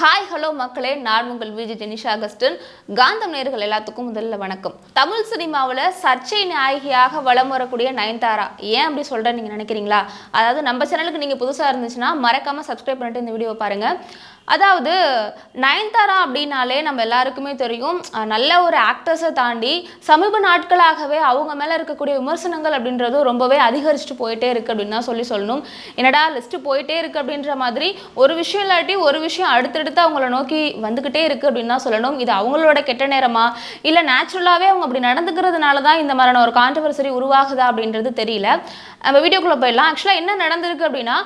Hi hello மக்களே. நான் உங்கள் விஜய் ஜெனிஷ் அகஸ்டன். காந்தம் நேர்கள் எல்லாத்துக்கும் முதல்ல வணக்கம். தமிழ் சினிமாவில் சர்ச்சை நாயகியாக வலம் வரக்கூடிய நயன்தாரா ஏன் அப்படி சொல்கிறேன் நீங்கள் நினைக்கிறீங்களா? அதாவது நம்ம சேனலுக்கு நீங்கள் புதுசாக இருந்துச்சுன்னா மறக்காமல் சப்ஸ்கிரைப் பண்ணிட்டு இந்த வீடியோவை பாருங்கள் அதாவது நயன்தாரா அப்படின்னாலே நம்ம எல்லாருக்குமே தெரியும். நல்ல ஒரு ஆக்டர்ஸை தாண்டி சமீப நாட்களாகவே அவங்க மேலே இருக்கக்கூடிய விமர்சனங்கள் அப்படின்றது ரொம்பவே அதிகரிச்சுட்டு போயிட்டே இருக்குது அப்படின்னு தான் சொல்லி சொல்லணும். என்னடா லிஸ்ட்டு போயிட்டே இருக்கு அப்படின்ற மாதிரி ஒரு விஷயம் இல்லாட்டி ஒரு விஷயம் அடுத்தடுத்து அவங்கள நோக்கி வந்துக்கிட்டே இருக்குது அப்படின்னு தான் சொல்லணும். இது அவங்களோட கெட்ட நேரமா? இல்லை நேச்சுரலாகவே அவங்க அப்படி நடந்துக்கிறதுனால தான் இந்த மாதிரியான ஒரு கான்ட்ரவர்சரி உருவாகுதா அப்படின்றது தெரியல. நம்ம வீடியோக்குள்ளே போயிடலாம். ஆக்சுவலாக என்ன நடந்திருக்கு அப்படின்னா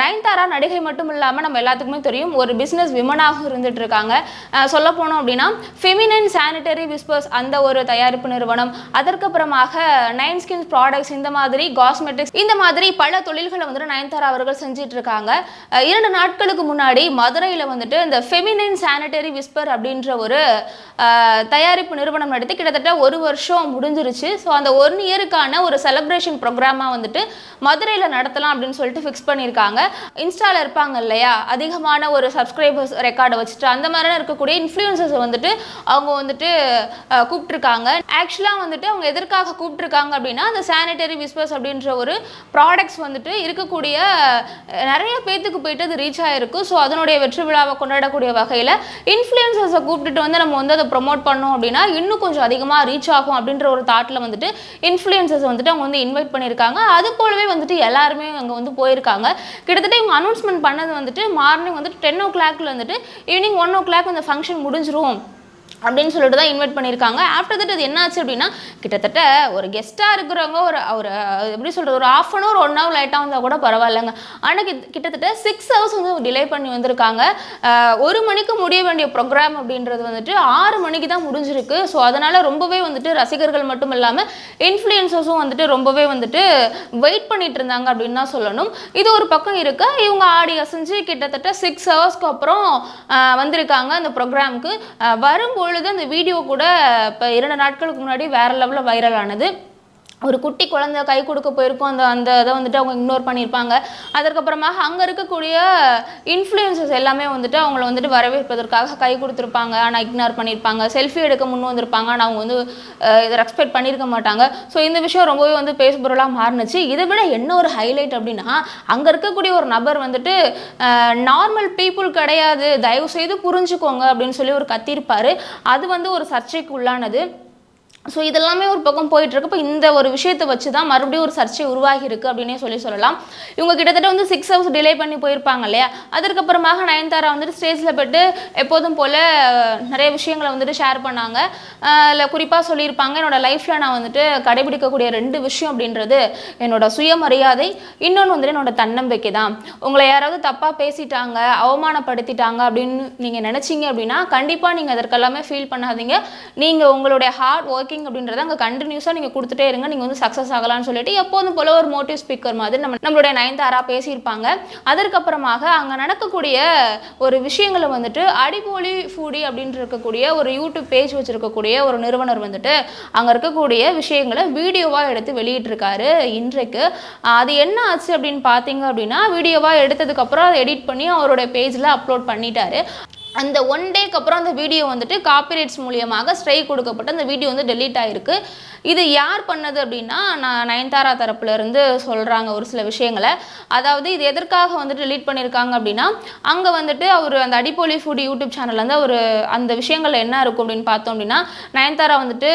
நயன்தாரா நடிகை மட்டும் இல்லாமல் நம்ம எல்லாத்துக்குமே தெரியும். ஒரு பிஸ்னஸ் விமனாகவும் இருந்துட்டு இருக்காங்க சொல்ல போனோம் அப்படின்னா ஃபெமினன் சானிட்டரி விஸ்பர்ஸ் அந்த ஒரு தயாரிப்பு நிறுவனம். அதற்கப்புறமாக நைன் ஸ்கின் ப்ராடக்ட்ஸ் இந்த மாதிரி காஸ்மெட்டிக்ஸ் இந்த மாதிரி பல தொழில்களை வந்துட்டு நயன்தாரா அவர்கள் செஞ்சிட்டு இருக்காங்க இரண்டு நாட்களுக்கு முன்னாடி மதுரையில் வந்துட்டு இந்த ஃபெமினன் சானிட்டரி விஸ்பர் அப்படின்ற ஒரு தயாரிப்பு நிறுவனம் நடத்தி கிட்டத்தட்ட ஒரு வருஷம் முடிஞ்சிருச்சு. ஸோ அந்த ஒன் இயருக்கான ஒரு செலப்ரேஷன் ப்ரோக்ராமாக வந்துட்டு மதுரையில் நடத்தலாம் அப்படின்னு சொல்லிட்டு ஃபிக்ஸ் பண்ணியிருக்காங்க. இன்ஸ்டாவில் இருப்பாங்க இல்லையா? அதிகமான ஒரு சப்ஸ்கிரைபர்ஸ் ரெக்கார்டை வச்சுட்டு அந்த மாதிரிலாம் இருக்கக்கூடிய இன்ஃப்ளூயன்சர்ஸ் வந்துட்டு அவங்க வந்துட்டு கூப்பிட்ருக்காங்க ஆக்சுவலாக வந்துட்டு அவங்க எதற்காக கூப்பிட்ருக்காங்க அப்படின்னா அந்த சானிடரி விஸ்பர்ஸ் அப்படின்ற ஒரு ப்ராடக்ட்ஸ் வந்துட்டு இருக்கக்கூடிய நிறைய பேத்துக்கு போயிட்டு அது ரீச் ஆகிருக்கு ஸோ அதனுடைய வெற்றி விழாவை கொண்டாடக்கூடிய வகையில் இன்ஃப்ளூயன்சர்ஸை கூப்பிட்டுட்டு வந்து நம்ம வந்து அதை ப்ரொமோட் பண்ணோம் அப்படின்னா இன்னும் கொஞ்சம் அதிகமாக ரீச் ஆகும் அப்படின்ற ஒரு தாட்டில் வந்துட்டு இன்ஃப்ளூயன்சர்ஸ் வந்துட்டு அவங்க வந்து இன்வைட் பண்ணியிருக்காங்க. அது போலவே வந்துட்டு எல்லாருமே அங்கே வந்து போயிருக்காங்க. கிட்டத்தட்ட இவங்க அனௌன்ஸ்மெண்ட் பண்ணது வந்துட்டு மார்னிங் வந்துட்டு டென் ஓ கிளாக்ல வந்துட்டு ஈவினிங் ஒன் ஓ கிளாக் அந்த ஃபங்க்ஷன் முடிஞ்சிரும். அப்படின்னு சொல்லிட்டு தான் இன்வைட் பண்ணியிருக்காங்க. ஆஃப்டர் தட் அது என்னாச்சு அப்படின்னா கிட்டத்தட்ட ஒரு கெஸ்ட்டாக இருக்கிறவங்க ஒரு ஒரு எப்படி சொல்கிறது ஒரு half an hour one hour லேட்டாக வந்தால் கூட பரவாயில்லைங்க. ஆனால் கிட்ட- கிட்டத்தட்ட சிக்ஸ் ஹவர்ஸ் வந்து டிலே பண்ணி வந்திருக்காங்க. ஒரு மணிக்கு முடிய வேண்டிய ப்ரோக்ராம் அப்படின்றது வந்துட்டு ஆறு மணிக்கு தான் முடிஞ்சிருக்கு. ஸோ அதனால் ரொம்பவே வந்துட்டு ரசிகர்கள் மட்டும் இல்லாமல் இன்ஃப்ளூயன்சர்ஸும் வந்துட்டு ரொம்பவே வந்துட்டு வெயிட் பண்ணிட்டு இருந்தாங்க அப்படின்னு தான் சொல்லணும். இது ஒரு பக்கம் இருக்குது இவங்க ஆடி அசைஞ்சு கிட்டத்தட்ட சிக்ஸ் ஹவர்ஸ்க்கு அப்புறம் வந்திருக்காங்க அந்த ப்ரோக்ராமுக்கு பொழுது அந்த வீடியோ கூட இப்போ இரண்டு நாட்களுக்கு முன்னாடி வேற லெவலில் வைரல் ஆனது. ஒரு குட்டி குழந்தை கை கொடுக்க போயிருக்கும். அந்த அந்த இதை வந்துட்டு அவங்க இக்னோர் பண்ணியிருப்பாங்க. அதற்கப்புறமாக அங்கே இருக்கக்கூடிய இன்ஃப்ளூயன்சஸ் எல்லாமே வந்துட்டு அவங்கள வந்துட்டு வரவேற்பதற்காக கை கொடுத்துருப்பாங்க. ஆனால் இக்னோர் பண்ணியிருப்பாங்க. செல்ஃபி எடுக்க முன் வந்திருப்பாங்க. ஆனால் அவங்க வந்து இதை ரெஸ்பெக்ட் பண்ணியிருக்க மாட்டாங்க. ஸோ இந்த விஷயம் ரொம்பவே வந்து பேசுபொருளாக மாறுனுச்சு. இதை விட என்ன ஒரு ஹைலைட் அப்படின்னா அங்கே இருக்கக்கூடிய ஒரு நபர் வந்துட்டு நார்மல் பீப்புள் கிடையாது. தயவு செய்து புரிஞ்சுக்கோங்க அப்படின்னு சொல்லி ஒரு கத்தியிருப்பார். அது வந்து ஒரு சர்ச்சைக்கு உள்ளானது. ஸோ இதெல்லாமே ஒரு பக்கம் போயிட்டுருக்கு. இப்போ இந்த ஒரு விஷயத்தை வச்சு தான் மறுபடியும் ஒரு சர்ச்சை உருவாகி இருக்கு அப்படின்னே சொல்லி சொல்லலாம். இவங்க கிட்டத்தட்ட வந்து சிக்ஸ் ஹவர்ஸ் டிலே பண்ணி போயிருப்பாங்க இல்லையா? அதற்கப்புறமாக நயன்தாரா வந்துட்டு ஸ்டேஜில் போயிட்டு எப்போதும் போல் நிறைய விஷயங்களை வந்துட்டு ஷேர் பண்ணாங்க. இல்லை குறிப்பாக சொல்லியிருப்பாங்க என்னோடய லைஃப்பில் நான் வந்துட்டு கடைபிடிக்கக்கூடிய ரெண்டு விஷயம் அப்படின்றது என்னோட சுயமரியாதை இன்னொன்று வந்துட்டு என்னோட தன்னம்பிக்கை தான் உங்களை யாராவது தப்பாக பேசிட்டாங்க அவமானப்படுத்திட்டாங்க அப்படின்னு நீங்கள் நினச்சிங்க அப்படின்னா கண்டிப்பாக நீங்கள் அதற்கெல்லாமே ஃபீல் பண்ணாதீங்க. நீங்கள் உங்களுடைய ஹார்ட் ஒர்க் ஒர்க்கிங் அப்படின்றத அங்கே கண்டினியூஸாக நீங்கள் கொடுத்துட்டே இருங்க. நீங்கள் வந்து சக்ஸஸ் ஆகலாம்னு சொல்லிட்டு எப்போதும் போல ஒரு மோட்டிவ் ஸ்பீக்கர் மாதிரி நம்ம நம்மளுடைய நயன்தாரா பேசியிருப்பாங்க. அதற்கப்புறமாக அங்கே நடக்கக்கூடிய ஒரு விஷயங்களை வந்துட்டு அடிபோலி ஃபூடி அப்படின்ட்டு இருக்கக்கூடிய ஒரு யூடியூப் பேஜ் வச்சுருக்கக்கூடிய ஒரு நிறுவனர் வந்துட்டு அங்கே இருக்கக்கூடிய விஷயங்களை வீடியோவாக எடுத்து வெளியிட்டிருக்காரு இன்றைக்கு. அது என்ன ஆச்சு அப்படின்னு பார்த்தீங்க அப்படின்னா வீடியோவாக எடுத்ததுக்கப்புறம் அதை எடிட் பண்ணி அவரோட பேஜில் அப்லோட் பண்ணிட்டாரு. அந்த ஒன் டேக்கு அப்புறம் அந்த வீடியோ வந்துட்டு காப்பிரைட்ஸ் மூலியமாக ஸ்ட்ரைக் கொடுக்கப்பட்டு அந்த வீடியோ வந்து டெலீட் ஆயிருக்கு. இது யார் பண்ணது அப்படின்னா நான் நயன்தாரா தரப்புலேருந்து சொல்கிறாங்க ஒரு சில விஷயங்களை. அதாவது இது எதற்காக வந்துட்டு டெலீட் பண்ணியிருக்காங்க அப்படின்னா அங்கே வந்துட்டு அவர் அந்த அடிப்பொலி ஃபுட் யூடியூப் சேனலில் வந்து அவர் அந்த விஷயங்கள் என்ன இருக்கும் அப்படின்னு பார்த்தோம் அப்படின்னா நயன்தாரா வந்துட்டு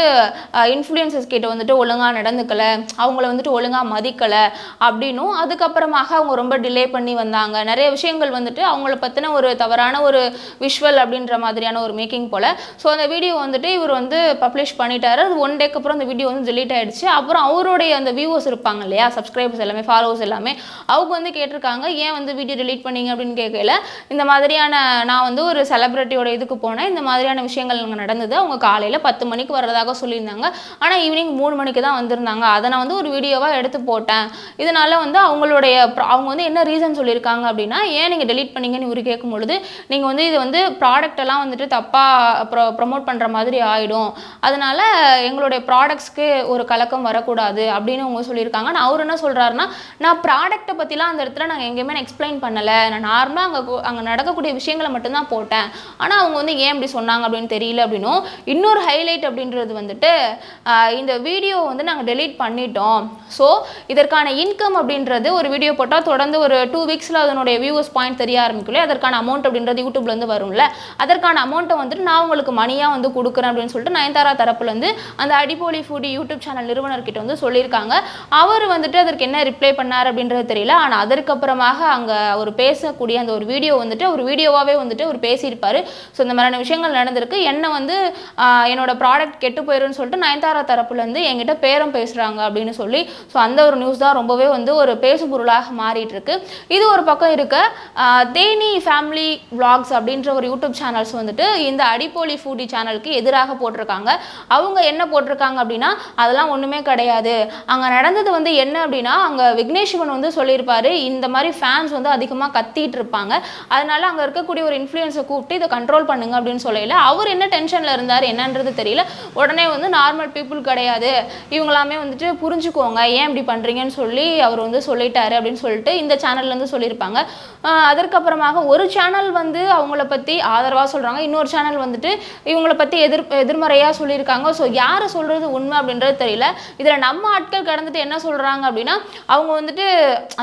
இன்ஃப்ளூயன்சஸ் கிட்ட வந்துட்டு ஒழுங்காக நடந்துக்கலை அவங்கள வந்துட்டு ஒழுங்காக மதிக்கலை அப்படின்னும் அதுக்கப்புறமாக அவங்க ரொம்ப டிலே பண்ணி வந்தாங்க. நிறைய விஷயங்கள் வந்துட்டு அவங்கள பற்றின ஒரு தவறான ஒரு விஷுவல் அப்படின்ற மாதிரியான ஒரு மேக்கிங் போல். ஸோ அந்த வீடியோ வந்துட்டு இவர் வந்து பப்ளிஷ் பண்ணிட்டாரு. அது ஒன் டேக்கு அப்புறம் அந்த வீடியோ வந்து டிலீட் ஆகிடுச்சு அப்புறம் அவருடைய அந்த வியூவர்ஸ் இருப்பாங்க இல்லையா? சப்ஸ்கிரைபர்ஸ் எல்லாமே ஃபாலோவர்ஸ் எல்லாமே அவங்க வந்து கேட்டிருக்காங்க ஏன் வந்து வீடியோ டிலீட் பண்ணீங்க? அப்படின்னு கேட்கல இந்த மாதிரியான நான் வந்து ஒரு செலிப்ரிட்டியோட இதுக்கு போனேன். இந்த மாதிரியான விஷயங்கள் அங்கே நடந்தது. அவங்க காலையில் பத்து மணிக்கு வர்றதாக சொல்லியிருந்தாங்க. ஆனால் ஈவினிங் மூணு மணிக்கு தான் வந்திருந்தாங்க. அதை நான் வந்து ஒரு வீடியோவாக எடுத்து போட்டேன். இதனால வந்து அவங்களுடைய அவங்க வந்து என்ன ரீசன் சொல்லியிருக்காங்க அப்படின்னா ஏன் நீங்கள் delete பண்ணீங்கன்னு இவர் கேட்கும் பொழுது நீங்கள் வந்து இது வந்து வந்து ப்ராடக்டெல்லாம் வந்துட்டு தப்பாக ப்ரொ ப்ரொமோட் பண்ணுற மாதிரி ஆகிடும் அதனால் எங்களுடைய ப்ராடக்ட்ஸ்க்கு ஒரு கலக்கம் வரக்கூடாது அப்படின்னு அவங்க சொல்லியிருக்காங்க. நான் அவர் என்ன சொல்கிறாருன்னா நான் ப்ராடக்ட்டை பற்றிலாம் அந்த இடத்துல நாங்கள் எங்கேயுமே எக்ஸ்பிளைன் பண்ணலை. நான் நார்மலாக அங்கே அங்கே நடக்கக்கூடிய விஷயங்களை மட்டும்தான் போட்டேன். ஆனால் அவங்க வந்து ஏன் இப்படி சொன்னாங்க அப்படின்னு தெரியல அப்படின்னும். இன்னொரு ஹைலைட் அப்படின்றது வந்துட்டு இந்த வீடியோ வந்து நாங்கள் டெலீட் பண்ணிட்டோம். ஸோ இதற்கான இன்கம் அப்படின்றது ஒரு வீடியோ போட்டால் தொடர்ந்து ஒரு டூ வீக்ஸில் அதனுடைய வியூவர்ஸ் பாயிண்ட் தெரிய ஆரம்பிக்கலையே அதற்கான அமௌண்ட் அப்படின்றது யூடியூப்லேருந்து வரும். வரும்ல அதற்கான அமௌண்ட்டை வந்துட்டு நான் உங்களுக்கு மணியாக வந்து கொடுக்குறேன் அப்படின்னு சொல்லிட்டு நயன்தாரா தரப்புலேருந்து அந்த அடிப்போலி ஃபுடி யூடியூப் சேனல் நிறுவனர்கிட்ட வந்து சொல்லியிருக்காங்க. அவர் வந்துட்டு அதற்கு என்ன ரிப்ளை பண்ணார் அப்படின்றது தெரியல. ஆனால் அதற்கப்புறமாக அங்கே அவர் பேசக்கூடிய அந்த ஒரு வீடியோ வந்துட்டு ஒரு வீடியோவாகவே வந்துட்டு அவர் பேசியிருப்பார். ஸோ இந்த மாதிரியான விஷயங்கள் நடந்திருக்கு. என்ன வந்து என்னோட ப்ராடக்ட் கெட்டு போயிரும்னு சொல்லிட்டு நயன்தாரா தரப்புலேருந்து என்கிட்ட பேரம் பேசுகிறாங்க அப்படின்னு சொல்லி ஸோ அந்த ஒரு நியூஸ் தான் ரொம்பவே வந்து ஒரு பேசும் பொருளாக மாறிட்டு இருக்கு. இது ஒரு பக்கம் இருக்க தேனி ஃபேமிலி விளாக்ஸ் அப்படின்ற ஒரு யூடியூப் சேனல்ஸ் வந்துட்டு இந்த அடிப்போலி ஃபுடி சேனலுக்கு எதிராக போட்டிருக்காங்க. அவங்க என்ன போட்டிருக்காங்க அப்படின்னா அதெல்லாம் ஒன்றுமே கிடையாது. அங்கே நடந்தது வந்து என்ன அப்படின்னா அங்கே விக்னேஷ் சிவன் வந்து சொல்லியிருப்பாரு இந்த மாதிரி ஃபேன்ஸ் வந்து அதிகமாக கத்திட்டு இருப்பாங்க. அதனால அங்கே இருக்கக்கூடிய ஒரு இன்ஃப்ளூயன்ஸை கூப்பிட்டு இதை கண்ட்ரோல் பண்ணுங்க அப்படின்னு சொல்லல. அவர் என்ன டென்ஷனில் இருந்தார் என்னன்றது தெரியல. உடனே வந்து நார்மல் பீப்புள் கிடையாது. இவங்களாமே வந்துட்டு புரிஞ்சுக்கோங்க ஏன் இப்படி பண்ணுறீங்கன்னு சொல்லி அவர் வந்து சொல்லிட்டாரு அப்படின்னு சொல்லிட்டு இந்த சேனல்லேருந்து சொல்லியிருப்பாங்க. அதற்கப்புறமாக ஒரு சேனல் வந்து அவங்கள பற்றி பற்றி ஆதரவாக சொல்கிறாங்க இன்னொரு சேனல் வந்துட்டு இவங்கள பற்றி எதிர் எதிர்மறையாக சொல்லியிருக்காங்க. ஸோ யார் சொல்கிறது உண்மை அப்படின்றது தெரியல. இதில் நம்ம ஆட்கள் கடந்துட்டு என்ன சொல்கிறாங்க அப்படின்னா அவங்க வந்துட்டு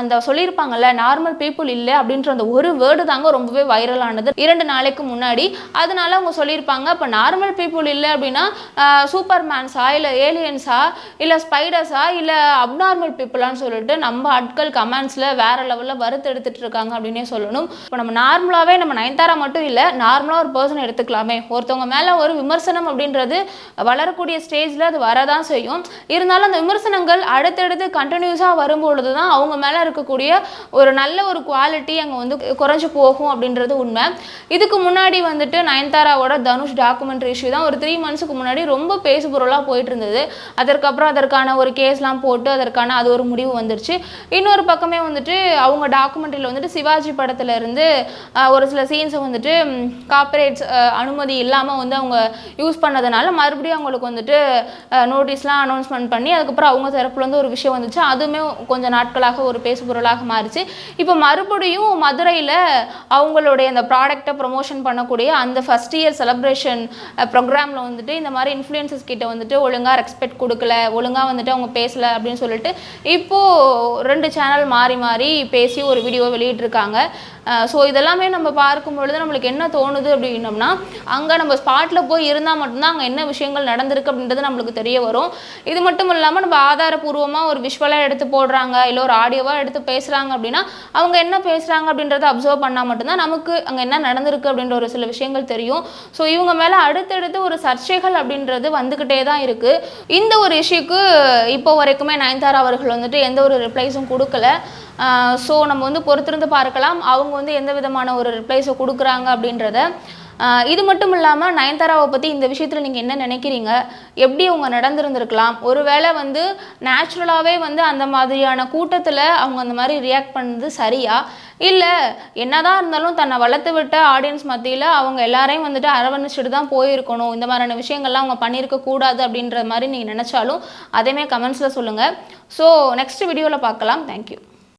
அந்த சொல்லியிருப்பாங்கல்ல நார்மல் பீப்புள் இல்லை அப்படின்ற அந்த ஒரு வேர்டு தாங்க ரொம்பவே வைரலானது இரண்டு நாளைக்கு முன்னாடி அதனால அவங்க சொல்லியிருப்பாங்க இப்போ நார்மல் பீப்புள் இல்லை அப்படின்னா சூப்பர் மேன்ஸா இல்லை ஏலியன்ஸா இல்லை ஸ்பைடர்ஸா இல்லை அப்நார்மல் பீப்புளான்னு சொல்லிட்டு நம்ம ஆட்கள் கமெண்ட்ஸில் வேற லெவலில் வறுத்து எடுத்துட்டு இருக்காங்க அப்படின்னே சொல்லணும். இப்போ நம்ம நார்மலாகவே நம்ம நயன்தாரா மட்டும் இல்லை இல்லை நார்மலாக ஒரு பர்சன் எடுத்துக்கலாமே. ஒருத்தவங்க மேலே ஒரு விமர்சனம் அப்படின்றது வளரக்கூடிய ஸ்டேஜில் அது வரதான் செய்யும். இருந்தாலும் அந்த விமர்சனங்கள் அடுத்தடுத்து கண்டினியூஸாக வரும்பொழுது தான் அவங்க மேலே இருக்கக்கூடிய ஒரு நல்ல ஒரு குவாலிட்டி அங்கே வந்து குறைஞ்சு போகும் அப்படின்றது உண்மை. இதுக்கு முன்னாடி வந்துட்டு நயன்தாராவோட தனுஷ் டாக்குமெண்ட்ரி இஷ்யூ தான் ஒரு த்ரீ மந்த்ஸுக்கு முன்னாடி ரொம்ப பேசு பொருளாக போயிட்டு இருந்தது. அதற்கப்புறம் அதற்கான ஒரு கேஸ்லாம் போட்டு அதற்கான அது ஒரு முடிவு வந்துருச்சு. இன்னொரு பக்கமே வந்துட்டு அவங்க டாக்குமெண்ட்ரியில் வந்துட்டு சிவாஜி படத்துல இருந்து ஒரு சில சீன்ஸை வந்துட்டு காப்பரேட்ஸ் அனுமதி இல்லாமல் வந்து அவங்க யூஸ் பண்ணதுனால மறுபடியும் அவங்களுக்கு வந்துட்டு நோட்டீஸ்லாம் அனௌன்ஸ்மெண்ட் பண்ணி அதுக்கப்புறம் அவங்க தரப்புலேருந்து ஒரு விஷயம் வந்துச்சு. அதுவுமே கொஞ்சம் நாட்களாக ஒரு பேசுபொருளாக மாறிச்சு. இப்போ மறுபடியும் மதுரையில் அவங்களுடைய அந்த ப்ராடக்டை ப்ரொமோஷன் பண்ணக்கூடிய அந்த ஃபஸ்ட் இயர் செலப்ரேஷன் ப்ரோக்ராமில் வந்துட்டு இந்த மாதிரி இன்ஃப்ளூயன்சஸ் கிட்ட வந்துட்டு ஒழுங்காக ரெஸ்பெக்ட் கொடுக்கல ஒழுங்காக வந்துட்டு அவங்க பேசல அப்படின்னு சொல்லிட்டு இப்போது ரெண்டு சேனல் மாறி மாறி பேசி ஒரு வீடியோ வெளியிட்டிருக்காங்க. ஸோ இதெல்லாமே நம்ம பார்க்கும் பொழுது நம்மளுக்கு என்ன தோணுது அப்படின்னோம்னா அங்கே நம்ம ஸ்பாட்டில் போய் இருந்தால் மட்டும்தான் அங்கே என்ன விஷயங்கள் நடந்திருக்கு அப்படின்றது நம்மளுக்கு தெரிய வரும். இது மட்டும் இல்லாமல் நம்ம ஆதாரபூர்வமாக ஒரு விஷுவலாக எடுத்து போடுறாங்க இல்லை ஒரு ஆடியோவாக எடுத்து பேசுகிறாங்க அப்படின்னா அவங்க என்ன பேசுகிறாங்க அப்படின்றத அப்சர்வ் பண்ணால் மட்டும்தான் நமக்கு அங்கே என்ன நடந்திருக்கு அப்படின்ற ஒரு சில விஷயங்கள் தெரியும். ஸோ இவங்க மேலே அடுத்தடுத்து ஒரு சர்ச்சைகள் அப்படின்றது வந்துக்கிட்டே தான் இருக்குது இந்த ஒரு இஷ்யூக்கு இப்போ வரைக்குமே நயன்தாரா அவர்கள் வந்துட்டு எந்த ஒரு ரிப்ளைஸும் கொடுக்கல. ஸோ நம்ம வந்து பொறுத்திருந்து பார்க்கலாம். அவங்க வந்து எந்த விதமான ஒரு ரிப்ளைஸை கொடுக்குறாங்க அப்படின்றத இது மட்டும் இல்லாமல் நயன்தாராவை பற்றி இந்த விஷயத்தில் நீங்கள் என்ன நினைக்கிறீங்க? எப்படி அவங்க நடந்திருந்திருக்கலாம்? ஒருவேளை வந்து நேச்சுரலாகவே வந்து அந்த மாதிரியான கூட்டத்தில் அவங்க அந்த மாதிரி ரியாக்ட் பண்ணது சரியா? இல்லை என்னதான் இருந்தாலும் தன்னை வளர்த்து விட்ட ஆடியன்ஸ் மத்தியில் அவங்க எல்லாரையும் வந்துட்டு அரவணைச்சிட்டு தான் போயிருக்கணும். இந்த மாதிரியான விஷயங்கள்லாம் அவங்க பண்ணியிருக்க கூடாது அப்படின்ற மாதிரி நீங்கள் நினச்சாலும் அதையுமே கமெண்ட்ஸில் சொல்லுங்கள் ஸோ நெக்ஸ்ட் வீடியோவில் பார்க்கலாம். தேங்க்யூ